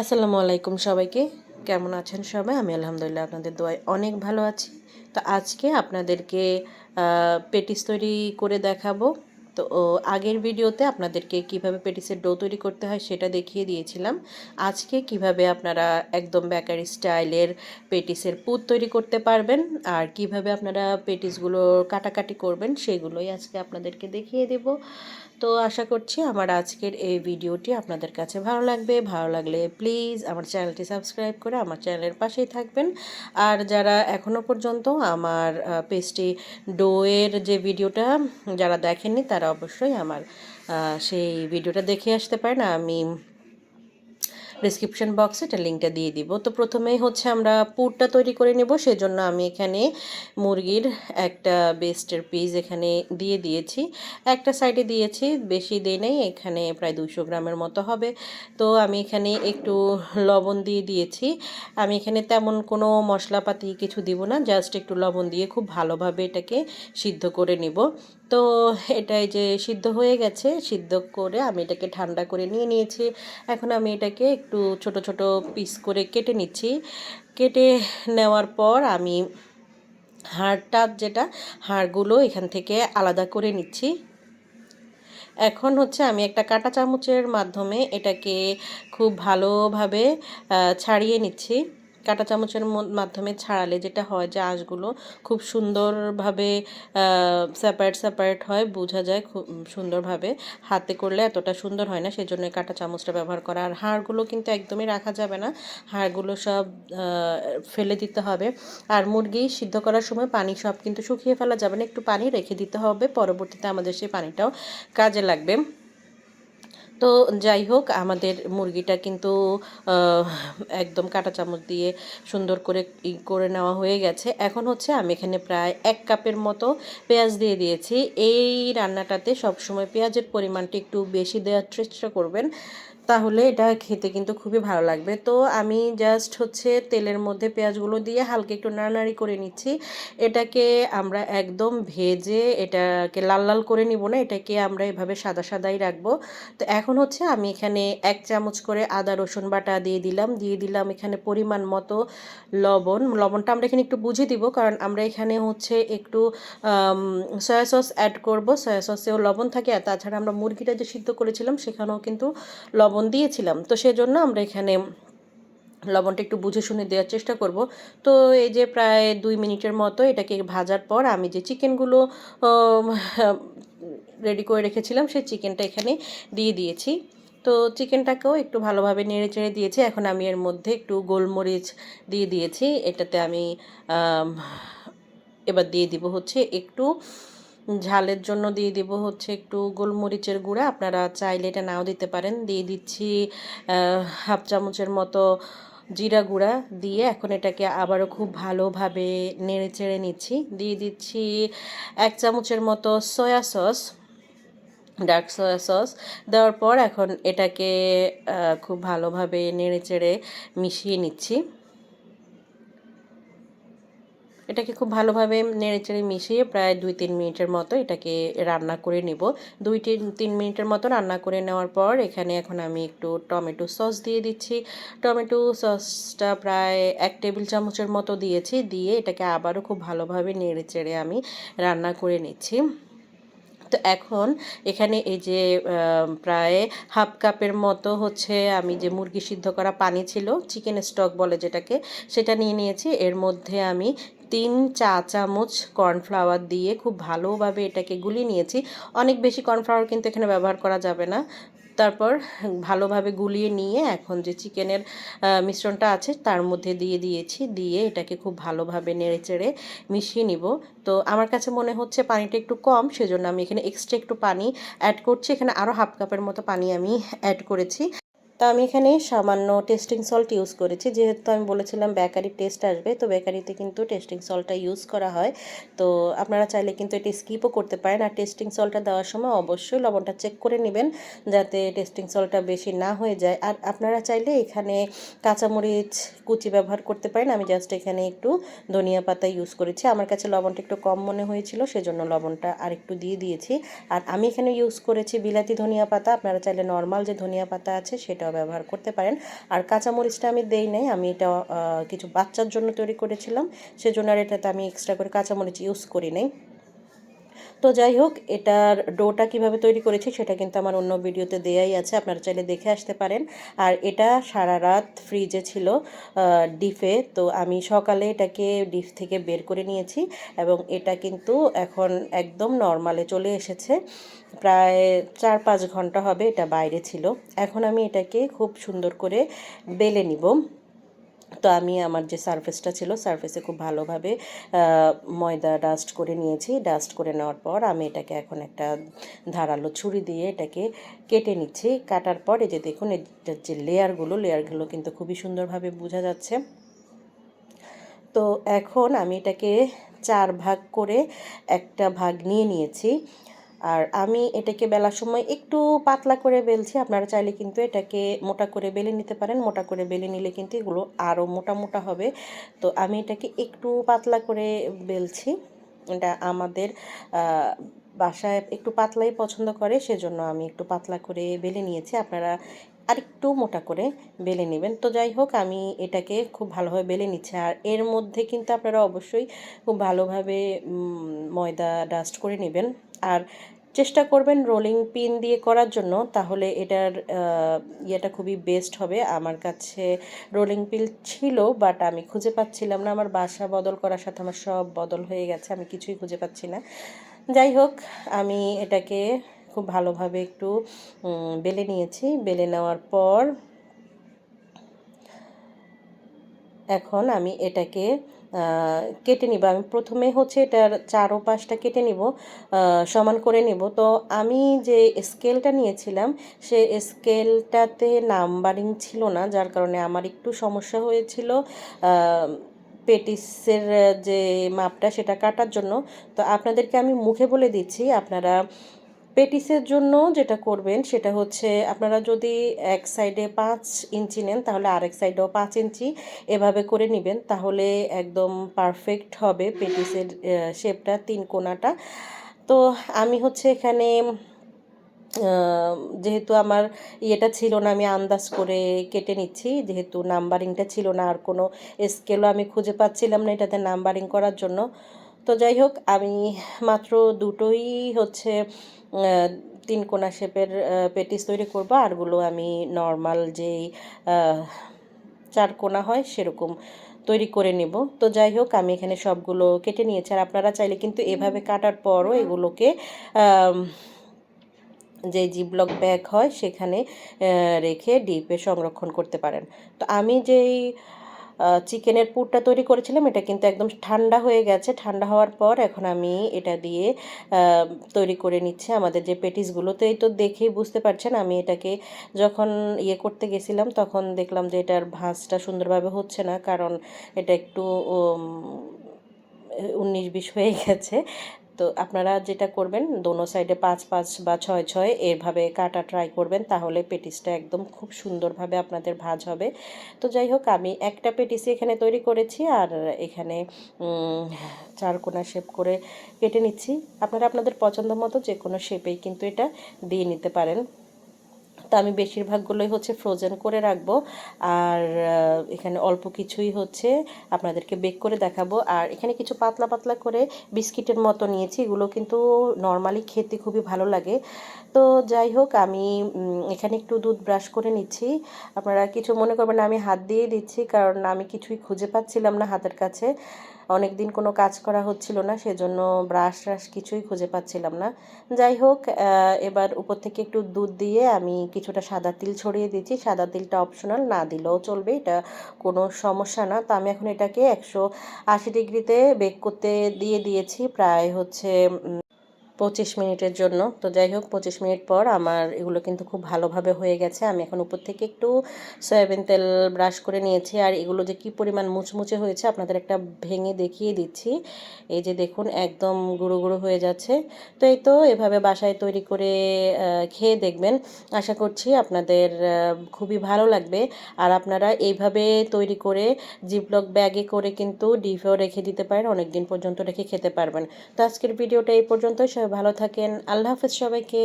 আসসালামু আলাইকুম সবাইকে। কেমন আছেন সবাই? আমি আলহামদুলিল্লাহ আপনাদের দোয়ায় অনেক ভালো আছি। তো আজকে আপনাদেরকে পেটিস তৈরি করে দেখাবো। তো আগের ভিডিওতে আপনাদেরকে কীভাবে পেটিসের ডো তৈরি করতে হয় সেটা দেখিয়ে দিয়েছিলাম। আজকে কীভাবে আপনারা একদম বেকারি স্টাইলের পেটিসের পুত তৈরি করতে পারবেন আর কীভাবে আপনারা পেটিসগুলো কাটাকাটি করবেন সেগুলোই আজকে আপনাদেরকে দেখিয়ে দেব। তো আশা করছি আমার আজকের এই ভিডিওটি আপনাদের কাছে ভালো লাগবে। ভালো লাগলে প্লিজ আমার চ্যানেলটি সাবস্ক্রাইব করে আমার চ্যানেলের পাশেই থাকবেন। আর যারা এখনও পর্যন্ত আমার পেস্টি ডোয়ের যে ভিডিওটা, যারা দেখেননি তারা অবশ্যই আমার সেই ভিডিওটা দেখে আসতে পারেন। আমি ডিসক্রিপশন বক্সে এটা লিঙ্কটা দিয়ে দিব। তো প্রথমেই হচ্ছে আমরা পুরটা তৈরি করে নেব, সেজন্য আমি এখানে মুরগির একটা বেস্টের পিস এখানে দিয়ে দিয়েছি। একটা সাইডে দিয়েছি, বেশি দিই নাই, এখানে প্রায় দুশো গ্রামের মতো হবে। তো আমি এখানে একটু লবণ দিয়ে দিয়েছি। আমি এখানে তেমন কোনো মশলাপাতি কিছু দিব না জাস্ট একটু লবণ দিয়ে খুব ভালোভাবে এটাকে সিদ্ধ করে নিব। তো এটাই যে সিদ্ধ হয়ে গেছে, সিদ্ধ করে আমি এটাকে ঠান্ডা করে নিয়ে নিয়েছি। এখন আমি এটাকে একটু ছোট ছোট পিস করে কেটে নিচ্ছি। কেটে নেওয়ার পর আমি হাড়টা যেটা, হাড়গুলো এখান থেকে আলাদা করে নিচ্ছি। এখন হচ্ছে আমি একটা কাঁটা চামচের মাধ্যমে এটাকে খুব ভালোভাবে ছাড়িয়ে নিচ্ছি। কাঁটা চামচের মাধ্যমে ছাড়ালে যেটা হয় যে আঁশগুলো খুব সুন্দরভাবে সেপারেট সেপারেট হয়, বোঝা যায় খুব সুন্দরভাবে। হাতে করলে এতটা সুন্দর হয় না সেই জন্য কাঁটা চামচটা ব্যবহার করা। আর হাড়গুলো কিন্তু একদমই রাখা যাবে না। হাড়গুলো সব ফেলে দিতে হবে। আর মুরগি সিদ্ধ করার সময় পানি সব কিন্তু শুকিয়ে ফেলা যাবে না, একটু পানি রেখে দিতে হবে। পরবর্তীতে আমাদের সেই পানিটাও কাজে লাগবে। তো যাই হোক, আমাদের মুরগিটা কিন্তু একদম কাটা চামচ দিয়ে সুন্দর করে করে নেওয়া হয়ে গেছে। এখন হচ্ছে আমি এখানে প্রায় এক কাপের মতো পেঁয়াজ দিয়ে দিয়েছি। এই রান্নাটাতে সবসময় পেঁয়াজের পরিমাণটা একটু বেশি দেওয়ার চেষ্টা করবেন। তাহলে এটা খেতে কিন্তু খুবই ভালো লাগবে। তো আমি জাস্ট হচ্ছে তেলের মধ্যে পেঁয়াজগুলো দিয়ে হালকা একটু নাড়ানাড়ি করে নিচ্ছি। এটাকে আমরা একদম ভেজে এটাকে লাল লাল করে নিব না, এটাকে আমরা এভাবে সাদা সাদাই রাখব। তো এখন হচ্ছে আমি এখানে এক চামচ করে আদা, রসুন বাটা দিয়ে দিলাম। দিয়ে দিলাম এখানে পরিমাণ মতো লবণ। লবণটা আমরা এখানে একটু বুঝে দিব, কারণ আমরা এখানে হচ্ছে একটু সয়া সস অ্যাড করব। সয়া সসেও লবণ থাকে, আর তাছাড়া আমরা মুরগিটা যে সিদ্ধ করেছিলাম, সেখানেও কিন্তু লবণ দিয়েছিলাম। তো সেজন্য আমরা এখানে লবণটা একটু বুঝে শুনে দেওয়ার চেষ্টা করব। তো এই যে প্রায় দুই মিনিটের মতো এটাকে ভাজার পর আমি যে চিকেনগুলো রেডি করে রেখেছিলাম, সেই চিকেনটা এখানে দিয়ে দিয়েছি। তো চিকেনটাকেও একটু ভালোভাবে নেড়ে চেড়ে দিয়েছি। এখন আমি এর মধ্যে একটু গোলমরিচ দিয়ে দিয়েছি। এটাতে আমি এবার দিয়ে দিব হচ্ছে একটু ঝালের জন্য দিয়ে দিব হচ্ছে একটু গোলমরিচের গুঁড়া। আপনারা চাইলে এটা নাও দিতে পারেন। দিয়ে দিচ্ছি হাফ চামচের মতো জিরা গুঁড়া দিয়ে এখন এটাকে আবারও খুব ভালোভাবে নেড়ে চেড়ে নিচ্ছি। দিয়ে দিচ্ছি এক চামচের মতো soya sauce, dark soya sauce. দেওয়ার পর এখন এটাকে খুব ভালোভাবে নেড়ে চেড়ে মিশিয়ে নিচ্ছি। এটাকে খুব ভালোভাবে নেড়েচেড়ে মিশিয়ে প্রায় দুই, তিন মিনিটের মতো এটাকে রান্না করে নেব। দুই, তিন মিনিটের মতো রান্না করে নেওয়ার পর এখানে এখন আমি একটু টমেটো সস দিয়ে দিচ্ছি। টমেটো সসটা প্রায় এক টেবিল চামচের মতো দিয়েছি, দিয়ে এটাকে আবারও খুব ভালোভাবে নেড়েচেড়ে আমি রান্না করে নিচ্ছি। তো এখন এখানে এই যে প্রায় হাফ কাপের মতো হচ্ছে আমি যে মুরগি সিদ্ধ করা পানি ছিল, চিকেন স্টক বলে যেটাকে, সেটা নিয়ে নিয়েছি। এর মধ্যে আমি তিন চা চামচ কর্নফ্লাওয়ার দিয়ে খুব ভালোভাবে এটাকে গুলিয়ে নিয়েছি। অনেক বেশি কর্নফ্লাওয়ার কিন্তু এখানে ব্যবহার করা যাবে না। তারপর ভালোভাবে গুলিয়ে নিয়ে এখন যে চিকেনের মিশ্রণটা আছে তার মধ্যে দিয়ে দিয়েছি। দিয়ে এটাকে খুব ভালোভাবে নেড়েচেড়ে মিশিয়ে নিব। তো আমার কাছে মনে হচ্ছে পানিটা একটু কম, সেজন্য আমি এখানে এক্সট্রা একটু পানি অ্যাড করছি। এখানে আরও হাফ কাপের মতো পানি আমি অ্যাড করেছি। তো আমি এখানে সামান্য টেস্টিং সল্ট ইউজ করেছি। যেহেতু আমি বলেছিলাম বেকারি টেস্ট আসবে, তো বেকারিতে কিন্তু টেস্টিং সল্টটা ইউজ করা হয়। তো আপনারা চাইলে কিন্তু এটি স্কিপও করতে পারেন। আর টেস্টিং সল্টটা দেওয়ার সময় অবশ্যই লবণটা চেক করে নেবেন, যাতে টেস্টিং সল্টটা বেশি না হয়ে যায়। আর আপনারা চাইলে এখানে কাঁচামরিচ কুচি ব্যবহার করতে পারেন। আমি জাস্ট এখানে একটু ধনিয়া পাতা ইউজ করেছি। আমার কাছে লবণটা একটু কম মনে হয়েছিল, সেজন্য লবণটা আর একটু দিয়ে দিয়েছি। আর আমি এখানে ইউজ করেছি বিলাতি ধনিয়া পাতা। আপনারা চাইলে নর্মাল যে ধনিয়া পাতা আছে, সেটাও সেটাও ব্যবহার করতে পারেন। আর কাঁচামরিচটা আমি দেই নাই, আমি এটা কিছু বাচ্চার জন্য তৈরি করেছিলাম। সেজন্য আর এটাতে আমি এক্সট্রা করে কাঁচামরিচ ইউজ করি নাই। তো যাই হোক, এটার ডোটা কীভাবে তৈরি করেছি সেটা কিন্তু আমার অন্য ভিডিওতে দেয়াই আছে, আপনারা চাইলে দেখে আসতে পারেন। আর এটা সারা রাত ফ্রিজে ছিল ডিফে তো আমি সকালে এটাকে ডিফ থেকে বের করে নিয়েছি এবং এটা কিন্তু এখন একদম নর্মালে চলে এসেছে। প্রায় চার পাঁচ ঘণ্টা হবে এটা বাইরে ছিল। এখন আমি এটাকে খুব সুন্দর করে বেলে নিব। তো আমি আমার যে সারফেসটা ছিল সারফেসে খুব ভালোভাবে ময়দা ডাস্ট করে নিয়েছি। ডাস্ট করে নেওয়ার পর আমি এটাকে এখন একটা ধারালো ছুরি দিয়ে এটাকে কেটে নিচ্ছি। কাটার পর এই যে দেখুন, এটার যে লেয়ারগুলো লেয়ারগুলো কিন্তু খুবই সুন্দরভাবে বোঝা যাচ্ছে। তো এখন আমি এটাকে চার ভাগ করে একটা ভাগ নিয়ে নিয়েছি। আর আমি এটাকে বেলার সময় একটু পাতলা করে বেলছি। আপনারা চাইলে কিন্তু এটাকে মোটা করে বেলে নিতে পারেন। মোটা করে বেলে নিলে কিন্তু এগুলো আরও মোটা মোটা হবে। তো আমি এটাকে একটু পাতলা করে বেলছি। এটা আমাদের বাসায় একটু পাতলাই পছন্দ করে, সেজন্য আমি একটু পাতলা করে বেলে নিয়েছি। আপনারা আরেকটু মোটা করে বেলে নেবেন। তো যাই হোক, আমি এটাকে খুব ভালোভাবে বেলে নিচ্ছি। আর এর মধ্যে কিন্তু আপনারা অবশ্যই খুব ভালোভাবে ময়দা ডাস্ট করে নেবেন। আর চেষ্টা করবেন রোলিং পিন দিয়ে করার জন্য, তাহলে এটার ইয়েটা খুবই বেস্ট হবে। আমার কাছে রোলিং পিন ছিল বাট আমি খুঁজে পাচ্ছিলাম না। আমার বাসা বদল করার সাথে আমার সব বদল হয়ে গেছে, আমি কিছুই খুঁজে পাচ্ছি না। যাই হোক, আমি এটাকে খুব ভালোভাবে একটু বেলে নিয়েছি। বেলে নেওয়ার পর এখন আমি এটাকে কেটে নিব। আমি প্রথমে হচ্ছে এটার চারো পাশটা কেটে নিব সমান করে নিব। তো আমি যে স্কেলটা নিয়েছিলাম, সে স্কেলটাতে নাম্বারিং ছিল না, যার কারণে আমার একটু সমস্যা হয়েছিল পেটিসের যে মাপটা সেটা কাটার জন্য। তো আপনাদেরকে আমি মুখে বলে দিচ্ছি, আপনারা পেটিসের জন্য যেটা করবেন সেটা হচ্ছে আপনারা যদি এক সাইডে পাঁচ ইঞ্চি নেন, তাহলে আরেক সাইডেও পাঁচ ইঞ্চি এভাবে করে নেবেন, তাহলে একদম পারফেক্ট হবে পেটিসের শেপটা তিন কোণাটা তো আমি হচ্ছে এখানে যেহেতু আমার ইয়েটা ছিল না, আমি আন্দাজ করে কেটে নিচ্ছি, যেহেতু নাম্বারিংটা ছিল না, আর কোনো স্কেলও আমি খুঁজে পাচ্ছিলাম না এটাতে নাম্বারিং করার জন্য। তো যাই হোক, আমি মাত্র দুটোই হচ্ছে তিন কোণা শেপের পেটিস তৈরি করব। আরগুলো আমি নর্মাল যেই চার কোণা হয় সেরকম তৈরি করে নেব। তো যাই হোক, আমি এখানে সবগুলো কেটে নিয়েছি। আর আপনারা চাইলে কিন্তু এভাবে কাটার পরও এগুলোকে যে জিবলক ব্যাগ হয় সেখানে রেখে ডিপে সংরক্ষণ করতে পারেন। তো আমি যেই চিকেনের পুরটা তৈরি করেছিলাম। এটা কিন্তু একদম ঠান্ডা হয়ে গেছে। ঠান্ডা হওয়ার পর এখন আমি এটা দিয়ে তৈরি করে নিচ্ছি। আমাদের যে পেটিসগুলো তো এই তো দেখেই বুঝতে পারছেন, আমি এটাকে যখন ইয়ে করতে গেছিলাম তখন দেখলাম যে এটার ভাঁজটা সুন্দরভাবে হচ্ছে না, কারণ এটা একটু উনিশ বিশ হয়ে গেছে। তো আপনারা যেটা করবেন, দোনো সাইডে পাঁচ পাঁচ বা ছয় ছয় এভাবে কাটা ট্রাই করবেন, তাহলে পেটিসটা একদম খুব সুন্দরভাবে আপনাদের ভাজ হবে। তো যাই হোক, আমি একটা পেটিসি এখানে তৈরি করেছি, আর এখানে চার চারকোনা শেপ করে কেটে নিচ্ছি। আপনারা আপনাদের পছন্দ মতো যে কোনো শেপেই কিন্তু এটা দিয়ে নিতে পারেন। তো আমি বেশিরভাগগুলোই হচ্ছে ফ্রোজেন করে রাখব। আর এখানে অল্প কিছুই হচ্ছে আপনাদেরকে বেক করে দেখাবো। আর এখানে কিছু পাতলা পাতলা করে বিস্কিটের মতো নিয়েছি। এগুলো কিন্তু নর্মালি খেতে খুবই ভালো লাগে। তো যাই হোক, আমি এখানে একটু দুধ ব্রাশ করে নিচ্ছি। আপনারা কিছু মনে করবেন না, আমি হাত দিয়ে দিচ্ছি, কারণ আমি কিছুই খুঁজে পাচ্ছিলাম না হাতের কাছে। অনেক দিন কোনো কাজ করা হচ্ছিল না, সেজন্য ব্রাশ ট্রাশ কিছুই খুঁজে পাচ্ছিলাম না। যাই হোক এবার উপর থেকে একটু দুধ দিয়ে আমি কিছুটা সাদা তিল ছড়িয়ে দিচ্ছি। সাদা তিলটা অপশনাল না দিলেও চলবে, এটা কোনো সমস্যা না। তো আমি এখন এটাকে একশো আশি ডিগ্রিতে বেক করতে দিয়ে দিয়েছি, প্রায় হচ্ছে পঁচিশ মিনিটের জন্য। তো যাই হোক, পঁচিশ মিনিট পর আমার এগুলো কিন্তু খুব ভালোভাবে হয়ে গেছে। আমি এখন উপর থেকে একটু সয়াবিন তেল ব্রাশ করে নিয়েছি। আর এগুলো যে কি পরিমাণ মুচমুচে হয়েছে আপনাদের একটা ভেঙে দেখিয়ে দিচ্ছি। এই যে দেখুন, একদম গুঁড়ো গুঁড়ো হয়ে যাচ্ছে। তো এই তো এভাবে বাসায় তৈরি করে খেয়ে দেখবেন। আশা করছি আপনাদের খুবই ভালো লাগবে। আর আপনারা এইভাবে তৈরি করে জিপলক ব্যাগে করে কিন্তু ডিপেও রেখে দিতে পারেন। অনেক দিন পর্যন্ত রেখে খেতে পারবেন। তো আজকের ভিডিওটা এই পর্যন্তই। ভালো থাকেন। আল্লাহ হাফেজ সবাইকে।